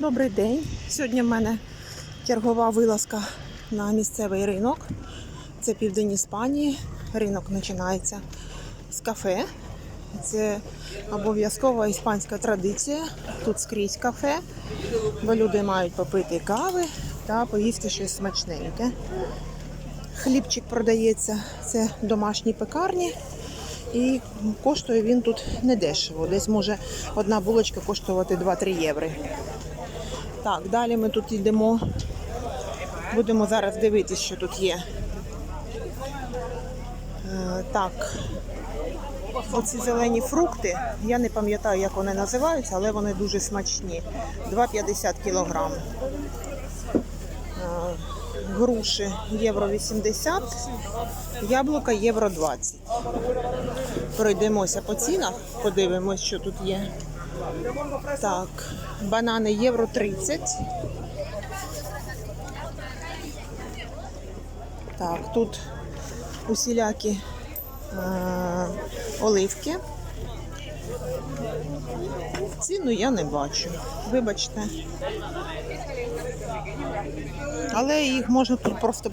Добрий день. Сьогодні в мене чергова вилазка на місцевий ринок. Це південь Іспанії. Ринок починається з кафе. Це обов'язкова іспанська традиція. Тут скрізь кафе, бо люди мають попити кави та поїсти щось смачненьке. Хлібчик продається, це домашні пекарні. І коштує він тут не дешево. Десь може одна булочка коштувати 2-3 євро. Так, далі ми тут йдемо. Будемо зараз дивитися, що тут є. Е, так. Оці зелені фрукти. Я не пам'ятаю, як вони називаються, але вони дуже смачні. 2,50 кілограм. Е, груші євро 80, яблука євро 20. Пройдемося по цінах, подивимось, що тут є. Так, банани євро 30. Так, тут усілякі е, оливки. Ціну я не бачу. Вибачте. Але їх можна тут просто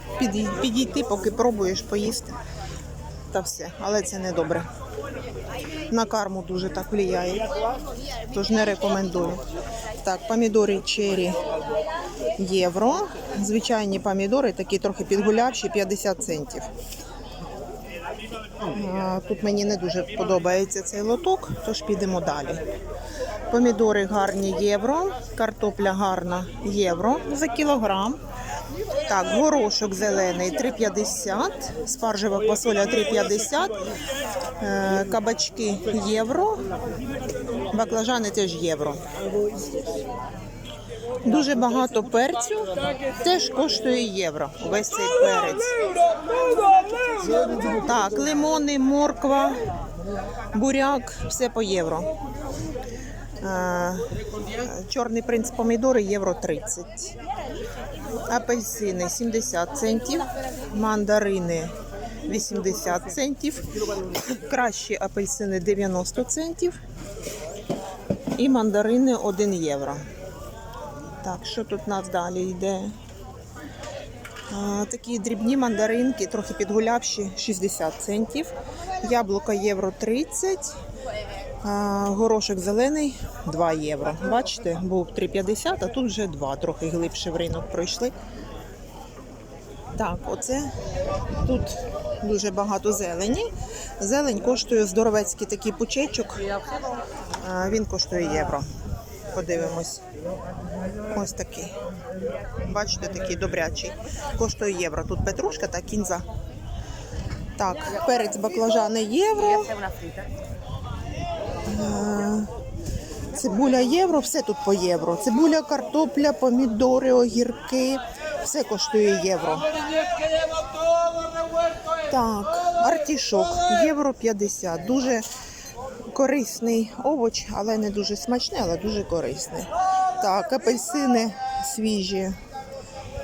підійти, поки пробуєш поїсти. Та все. Але це не добре. На карму дуже так впливає. Тож не рекомендую. Так, помідори черрі євро. Звичайні помідори, такі трохи підгулявші, 50 центів. Тут мені не дуже подобається цей лоток, тож підемо далі. Помідори гарні євро, картопля гарна євро за кілограм. Так, горошок зелений 3,50, спаржева квасоля 3,50, е, кабачки євро, баклажани теж євро. Дуже багато перцю, теж коштує євро. Увесь цей перець. Так, лимони, морква, буряк, все по євро. Е, Чорний принц помідори євро 30. Апельсини 70 центів, мандарини 80 центів, кращі апельсини 90 центів і мандарини 1 євро. Так, що тут у нас далі йде? А, Такі дрібні мандаринки, трохи підгулявші, 60 центів. Яблука євро 30. Горошок зелений 2 євро. Бачите, був 3,50, а тут вже 2, трохи глибше в ринок пройшли. Так, оце тут дуже багато зелені. Зелень коштує здоровецький такий пучечок. Він коштує євро. Подивимось. Ось такий. Бачите, такий добрячий. Коштує євро. Тут петрушка та кінза. Так, перець баклажани євро. Е, Цибуля євро, все тут по євро. Цибуля, картопля, помідори, огірки. Все коштує євро. Так, артішок, євро 50. Дуже корисний овоч, але не дуже смачний, але дуже корисний. Так, апельсини свіжі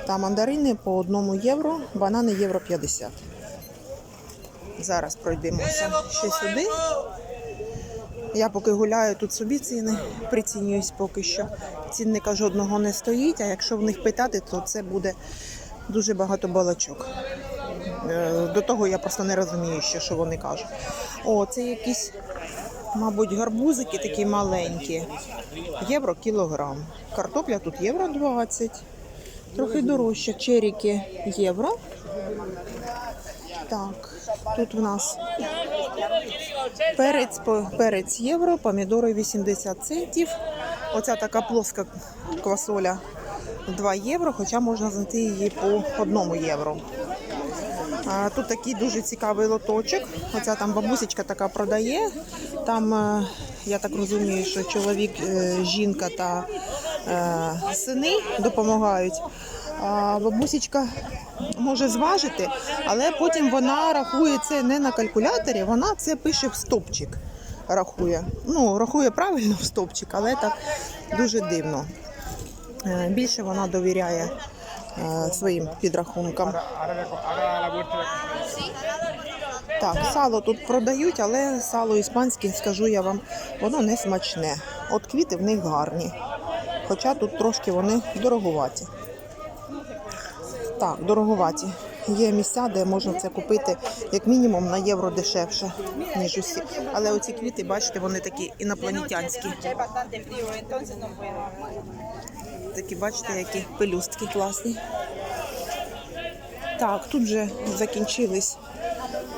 та мандарини по одному євро, банани євро 50. Зараз пройдемося ще сюди. Я поки гуляю тут собі ціни, прицінююсь поки що. Цінника жодного не стоїть, а якщо в них питати, то це буде дуже багато балачок. Е, До того я просто не розумію, ще, що вони кажуть. О, це якісь, мабуть, гарбузики такі маленькі. Євро кілограм. Картопля тут євро 20. Трохи дорожче. Черіки євро. Так, тут в нас перець, перець євро, помідори 80 центів. Оця така плоска квасоля 2 євро, хоча можна знайти її по 1 євро. Тут такий дуже цікавий лоточок. Оця там бабусечка така продає. Там, е, я так розумію, що чоловік, е, жінка та е, сини допомагають. А бабусечка може зважити, але потім вона рахує це не на калькуляторі, вона це пише в стопчик. Рахує. Ну, рахує правильно в стопчик, але так дуже дивно. Е, Більше вона довіряє е, своїм підрахункам. Так, сало тут продають, але сало іспанське, скажу я вам, воно не смачне. От квіти в них гарні. хоча тут трошки вони дороговаті. Так, дороговаті. Є місця, де можна це купити як мінімум на євро дешевше, ніж усі. Але оці квіти, бачите, вони такі інопланетянські. Такі, бачите, які пелюстки класні. Так, тут вже закінчились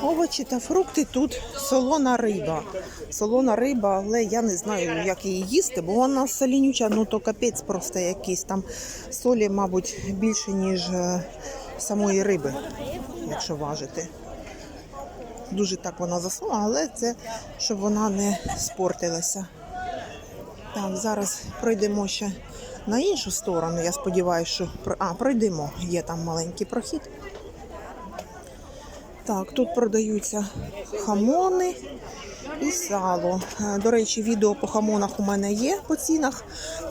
овочі та фрукти. Тут солона риба. Солона риба, але я не знаю, як її їсти, бо вона солінюча, ну то капець просто якийсь. Там солі, мабуть, більше, ніж е, самої риби, якщо важити. Дуже так вона засунула, але це щоб вона не спортилася. Так, зараз пройдемо ще на іншу сторону. Я сподіваюся, що а, пройдемо. Є там маленький прохід. Так, тут продаються хамони і сало. Е, До речі, відео по хамонах у мене є по цінах.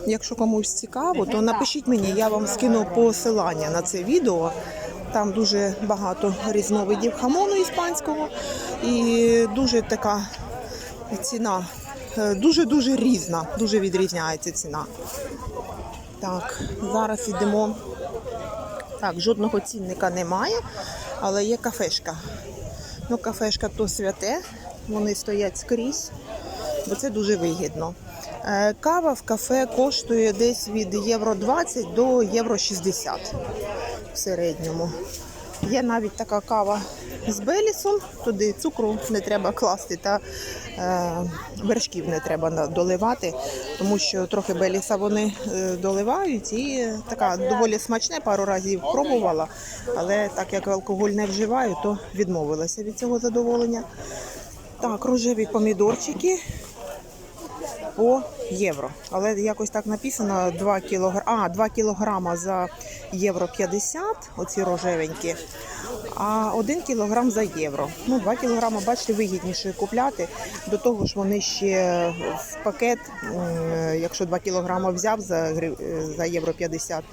Якщо комусь цікаво, то напишіть мені, я вам скину посилання на це відео. Там дуже багато різновидів хамону іспанського і дуже така ціна е, дуже-дуже різна, дуже відрізняється ціна. Так, зараз йдемо. Так, жодного цінника немає, але є кафешка. Ну, кафешка то святе, вони стоять скрізь, бо це дуже вигідно. Е, Кава в кафе коштує десь від євро 20 до євро 60 в середньому. Є навіть така кава з белісом, туди цукру не треба класти та е, вершків не треба доливати, тому що трохи беліса вони е, доливають і така доволі смачне, пару разів пробувала, але так як алкоголь не вживаю, то відмовилася від цього задоволення. Так, рожеві помідорчики по євро. Але якось так написано 2 кілогр... а, 2 кілограма за євро 50, оці рожевенькі, а 1 кілограм за євро. Ну, 2 кілограма, бачите, вигідніше купляти. До того ж, вони ще в пакет, якщо 2 кілограма взяв за, е, за євро 50,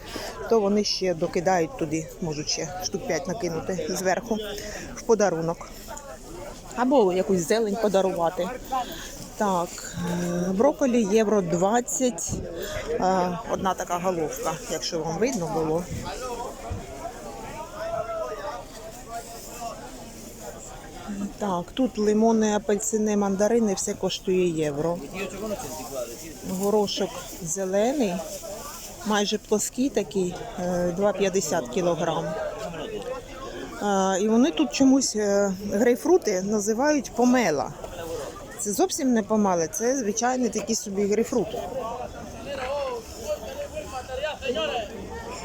то вони ще докидають туди, можуть ще штук 5 накинути зверху в подарунок. Або якусь зелень подарувати. Так, е, брокколі євро 20. е, Одна така головка, якщо вам видно було. Так, тут лимони, апельсини, мандарини, все коштує євро. Горошок зелений, майже плоский такий, е, 2,50 кілограм. І вони тут чомусь е, грейпфрути називають помела. Це зовсім не помели, це звичайний такий собі грейпфрут.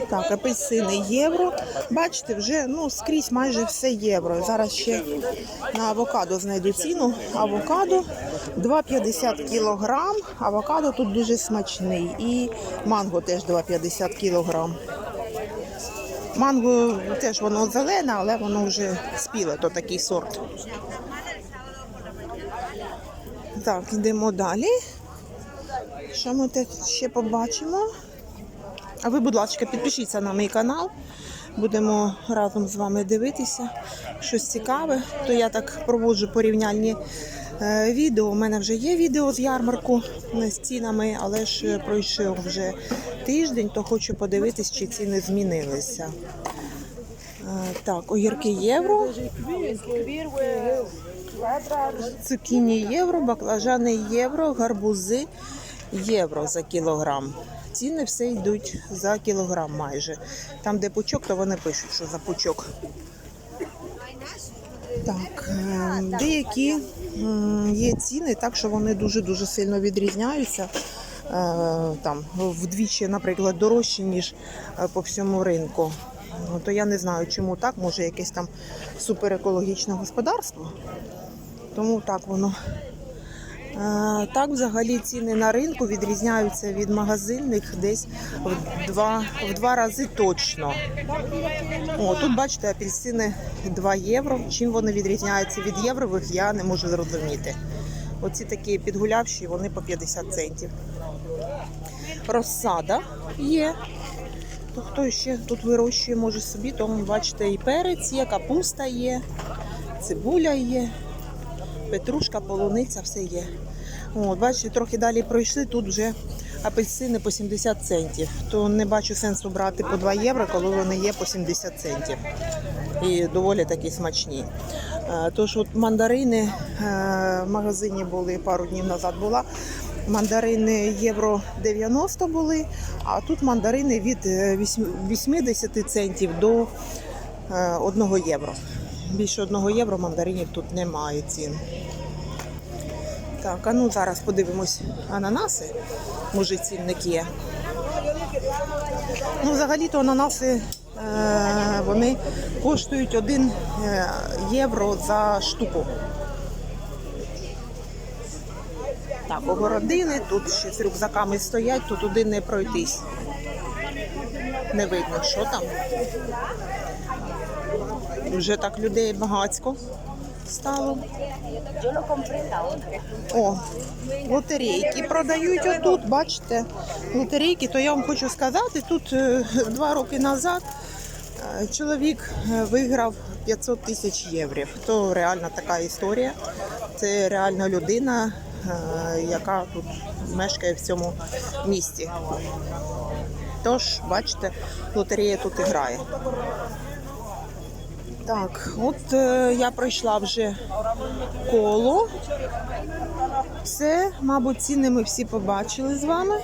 Так, апельсини євро. Бачите, вже ну, скрізь майже все євро. Зараз ще на авокадо знайду ціну. Авокадо 2,50 кілограм. Авокадо тут дуже смачний. І манго теж 2,50 кілограм. Манго теж воно зелене, але воно вже спіле, то такий сорт. Так, йдемо далі. Що ми тут ще побачимо? А ви, будь ласка, підпишіться на мій канал. Будемо разом з вами дивитися щось цікаве. То я так проводжу порівняльні е, відео. У мене вже є відео з ярмарку е, з цінами, але ж пройшов вже тиждень, то хочу подивитись, чи ціни змінилися. Е, Так, огірки євро. Цукіні євро, баклажани євро, гарбузи євро за кілограм. Ціни все йдуть за кілограм майже. Там, де пучок, то вони пишуть, що за пучок. Так, е, деякі є ціни, так що вони дуже-дуже сильно відрізняються. Е, Там вдвічі, наприклад, дорожчі, ніж е, по всьому ринку. Ну, то я не знаю, чому так, може якесь там суперекологічне господарство. Тому так воно. Е, Так, взагалі ціни на ринку відрізняються від магазинних десь в два, в два рази точно. О, тут бачите, апельсини 2 євро. Чим вони відрізняються від єврових, я не можу зрозуміти. Оці такі підгулявші, вони по 50 центів. Розсада є. То хто ще тут вирощує, може собі, то бачите, і перець є, капуста є, цибуля є, петрушка, полуниця, все є. От, бачите, трохи далі пройшли, тут вже апельсини по 70 центів. То не бачу сенсу брати по 2 євро, коли вони є по 70 центів. І доволі такі смачні. Е, Тож от мандарини е, в магазині були пару днів назад була. Мандарини євро 90 були, а тут мандарини від е, 80 центів до 1 євро. Більше 1 євро мандаринів тут немає цін. Так, а ну зараз подивимось ананаси. Може цінник є. Ну, взагалі-то ананаси е, вони коштують 1 е, євро за штуку. Так, огородили, тут ще з рюкзаками стоять, тут туди не пройтись. Не видно, що там. Вже так людей багацько стало. О, лотерейки продають отут, бачите, лотерейки, то я вам хочу сказати, тут е, два роки назад е, чоловік е, виграв 500 тисяч євро. То реальна така історія. Це реальна людина, яка тут мешкає в цьому місті. Тож, бачите, лотерея тут і грає. Так, от е, я пройшла вже коло. Все, мабуть, ціни ми всі побачили з вами.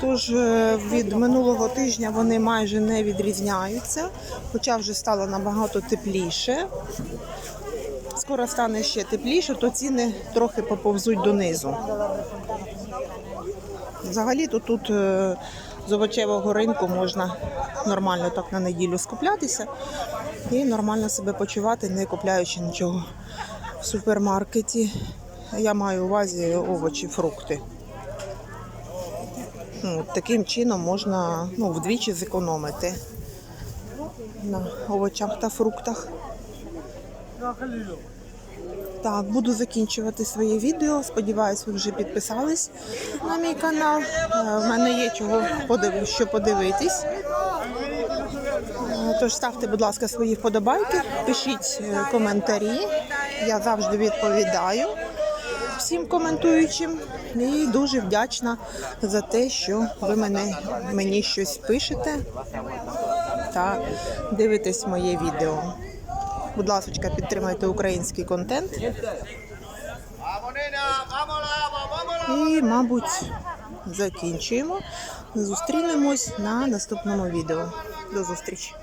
Тож е, від минулого тижня вони майже не відрізняються, хоча вже стало набагато тепліше. Скоро стане ще тепліше, то ціни трохи поповзуть донизу. Взагалі-то тут е, з овочевого ринку можна нормально так на неділю скуплятися і нормально себе почувати, не купляючи нічого в супермаркеті. Я маю увазі овочі, фрукти. Ну, таким чином можна ну, вдвічі зекономити на овочах та фруктах. Так, буду закінчувати своє відео. Сподіваюсь, ви вже підписались на мій канал. Е, В мене є чого що подивитись. Тож ставте, будь ласка, свої вподобайки, пишіть е, коментарі. Я завжди відповідаю всім коментуючим. І дуже вдячна за те, що ви мене, мені щось пишете та дивитесь моє відео. Будь ласка, підтримайте український контент. І, мабуть, закінчуємо. Зустрінемось на наступному відео. До зустрічі!